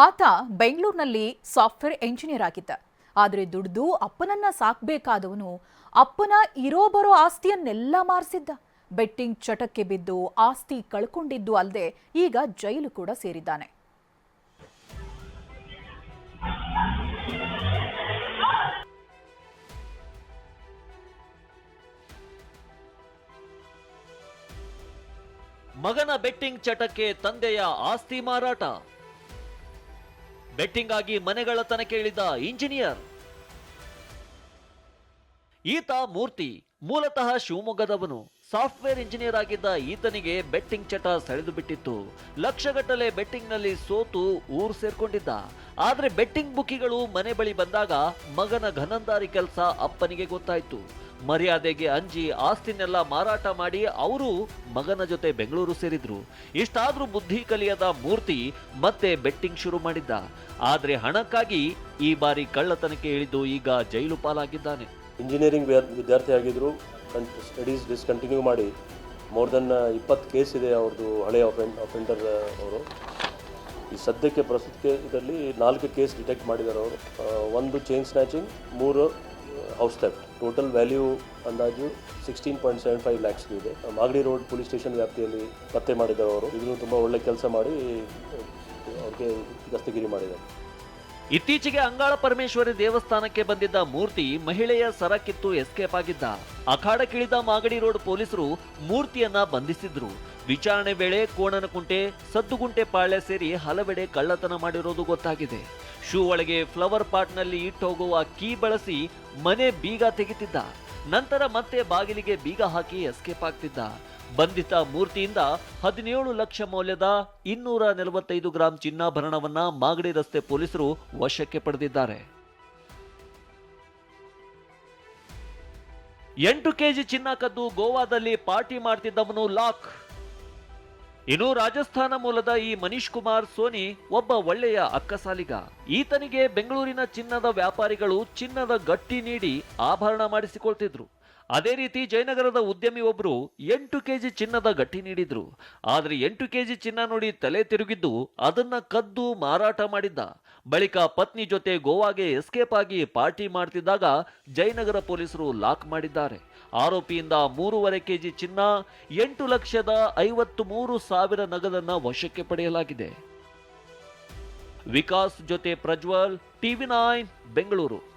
ಆತ ಬೆಂಗಳೂರಿನಲ್ಲಿ software engineer ಆಗಿದ್ದ. ಆದರೆ ದುಡ್ದು ಅಪ್ಪನನ್ನ ಸಾಕ್ಬೇಕಾದವನು ಅಪ್ಪನ ಇರೋ ಬರೋ ಆಸ್ತಿಯನ್ನೆಲ್ಲ ಮಾರಿಸಿದ್ದ. ಬೆಟ್ಟಿಂಗ್ ಚಟಕ್ಕೆ ಬಿದ್ದು ಆಸ್ತಿ ಕಳ್ಕೊಂಡಿದ್ದು ಅಲ್ಲದೆ ಈಗ ಜೈಲು ಕೂಡ ಸೇರಿದ್ದಾನೆ. ಮಗನ ಬೆಟ್ಟಿಂಗ್ ಚಟಕ್ಕೆ ತಂದೆಯ ಆಸ್ತಿ ಮಾರಾಟ. ಬೆಟ್ಟಿಂಗ್ ಆಗಿ ಮನೆಗಳತನ ಕೇಳಿದ ಇಂಜಿನಿಯರ್. ಈತ ಮೂರ್ತಿ, ಮೂಲತಃ ಶಿವಮೊಗ್ಗದವನು. ಸಾಫ್ಟ್ವೇರ್ ಇಂಜಿನಿಯರ್ ಆಗಿದ್ದ ಈತನಿಗೆ ಬೆಟ್ಟಿಂಗ್ ಚಟ ಸೆಳೆದು ಬಿಟ್ಟಿತ್ತು. ಲಕ್ಷಗಟ್ಟಲೆ ಬೆಟ್ಟಿಂಗ್ನಲ್ಲಿ ಸೋತು ಊರು ಸೇರ್ಕೊಂಡಿದ್ದ. ಆದರೆ ಬೆಟ್ಟಿಂಗ್ ಬುಕ್ಕಿಗಳು ಮನೆ ಬಳಿ ಬಂದಾಗ ಮಗನ ಘನಂದಾರಿ ಕೆಲಸ ಅಪ್ಪನಿಗೆ ಗೊತ್ತಾಯ್ತು. ಮರ್ಯಾದೆಗೆ ಅಂಜಿ ಆಸ್ತಿನೆಲ್ಲ ಮಾರಾಟ ಮಾಡಿ ಅವರು ಮಗನ ಜೊತೆ ಬೆಂಗಳೂರು ಸೇರಿದ್ರು. ಇಷ್ಟಾದ್ರೂ ಬುದ್ಧಿ ಕಲಿಯದ ಮೂರ್ತಿ ಮತ್ತೆ ಬೆಟ್ಟಿಂಗ್ ಶುರು ಮಾಡಿದ್ದ. ಆದ್ರೆ ಹಣಕ್ಕಾಗಿ ಈ ಬಾರಿ ಕಳ್ಳತನಕ್ಕೆ ಇಳಿದು ಈಗ ಜೈಲು ಪಾಲಾಗಿದ್ದಾನೆ. ಇಂಜಿನಿಯರಿಂಗ್ ವಿದ್ಯಾರ್ಥಿ ಆಗಿದ್ರು. ಸ್ಟಡೀಸ್ ಡಿಸ್ಕಂಟಿನ್ಯೂ ಮಾಡಿ. ಮೋರ್ ದನ್ ಇಪ್ಪತ್ತು ಕೇಸ್ ಇದೆ ಅವ್ರದ್ದು ಹಳೆಯ ಅಫೆಂಡ್ ಅಫೆಂಡರ್ ಅವರು. ಈ ಸದ್ಯಕ್ಕೆ ಪ್ರಸ್ತುತಕ್ಕೆ ಇದರಲ್ಲಿ ನಾಲ್ಕು ಕೇಸ್ ಡಿಟೆಕ್ಟ್ ಮಾಡಿದ್ದಾರೆ ಅವರು. ಒಂದು ಚೈನ್ ಸ್ನ್ಯಾಚಿಂಗ್, ಮೂರು ಹೌಸ್ ಥೆಫ್ಟ್ ಟೋಟಲ್ ವ್ಯಾಲ್ಯೂ ಅಂದಾಜು sixteen point seven five lakhs ಇದೆ. ಮಾಗಡಿ ರೋಡ್ ಪೊಲೀಸ್ ಸ್ಟೇಷನ್ ವ್ಯಾಪ್ತಿಯಲ್ಲಿ ಪತ್ತೆ ಮಾಡಿದ್ದಾರೆ ಅವರು. ಇದನ್ನು ತುಂಬ ಒಳ್ಳೆ ಕೆಲಸ ಮಾಡಿ, ಅವ್ರಿಗೆ ದಸ್ತಗಿರಿ ಮಾಡಿದ್ದಾರೆ. ಇತ್ತೀಚೆಗೆ ಅಂಗಾಳ ಪರಮೇಶ್ವರಿ ದೇವಸ್ಥಾನಕ್ಕೆ ಬಂದಿದ್ದ ಮೂರ್ತಿ ಮಹಿಳೆಯ ಸರ ಕಿತ್ತು ಎಸ್ಕೇಪ್ ಆಗಿದ್ದ. ಅಖಾಡಕ್ಕಿಳಿದ ಮಾಗಡಿ ರೋಡ್ ಪೊಲೀಸರು ಮೂರ್ತಿಯನ್ನ ಬಂಧಿಸಿದ್ರು. ವಿಚಾರಣೆ ವೇಳೆ ಕೋಣನಕುಂಟೆ ಸದ್ದುಗುಂಟೆ ಪಾಳ್ಯ ಸೇರಿ ಹಲವೆಡೆ ಕಳ್ಳತನ ಮಾಡಿರೋದು ಗೊತ್ತಾಗಿದೆ. ಶೂ ಒಳಗೆ ಫ್ಲವರ್ ಪಾಟ್ನಲ್ಲಿ ಇಟ್ಟೋಗುವ ಕೀ ಬಳಸಿ ಮನೆ ಬೀಗ ತೆಗಿತಿದ್ದ. ನಂತರ ಮತ್ತೆ ಬಾಗಿಲಿಗೆ ಬೀಗ ಹಾಕಿ ಎಸ್ಕೇಪ್ ಆಗ್ತಿದ್ದ. ಬಂಧಿತ ಮೂರ್ತಿಯಿಂದ ಹದಿನೇಳು ಲಕ್ಷ ಮೌಲ್ಯದ ಇನ್ನೂರ ನಲವತ್ತೈದು ಗ್ರಾಂ ಚಿನ್ನಾಭರಣವನ್ನ ಮಾಗಡಿ ರಸ್ತೆ ಪೊಲೀಸರು ವಶಕ್ಕೆ ಪಡೆದಿದ್ದಾರೆ. ಎಂಟು ಕೆಜಿ ಚಿನ್ನ ಕದ್ದು ಗೋವಾದಲ್ಲಿ ಪಾರ್ಟಿ ಮಾಡ್ತಿದ್ದವನು ಲಾಕ್. ಇನ್ನು ರಾಜಸ್ಥಾನ ಮೂಲದ ಈ ಮನೀಶ್ ಕುಮಾರ್ ಸೋನಿ ಒಬ್ಬ ಒಳ್ಳೆಯ ಅಕ್ಕಸಾಲಿಗ. ಈತನಿಗೆ ಬೆಂಗಳೂರಿನ ಚಿನ್ನದ ವ್ಯಾಪಾರಿಗಳು ಚಿನ್ನದ ಗಟ್ಟಿ ನೀಡಿ ಆಭರಣ ಮಾಡಿಸಿಕೊಳ್ತಿದ್ರು. ಅದೇ ರೀತಿ ಜಯನಗರದ ಉದ್ಯಮಿ ಒಬ್ಬರು ಎಂಟು ಕೆಜಿ ಚಿನ್ನದ ಗಟ್ಟಿ ನೀಡಿದ್ರು. ಆದರೆ ಎಂಟು ಕೆಜಿ ಚಿನ್ನ ನೋಡಿ ತಲೆ ತಿರುಗಿದ್ದು ಅದನ್ನ ಕದ್ದು ಮಾರಾಟ ಮಾಡಿದ್ದ. ಬಳಿಕ ಪತ್ನಿ ಜೊತೆ ಗೋವಾಗೆ ಎಸ್ಕೇಪ್ ಆಗಿ ಪಾರ್ಟಿ ಮಾಡ್ತಿದ್ದಾಗ ಜಯನಗರ ಪೊಲೀಸರು ಲಾಕ್ ಮಾಡಿದ್ದಾರೆ. ಆರೋಪಿಯಿಂದ ಮೂರುವರೆ ಕೆಜಿ ಚಿನ್ನ, ಎಂಟು ಲಕ್ಷದ ಐವತ್ತು ಮೂರು ಸಾವಿರ ನಗದನ್ನ ವಶಕ್ಕೆ ಪಡೆಯಲಾಗಿದೆ. ವಿಕಾಸ್ ಜೊತೆ ಪ್ರಜ್ವಲ್, ಟಿವಿ ನೈನ್, ಬೆಂಗಳೂರು.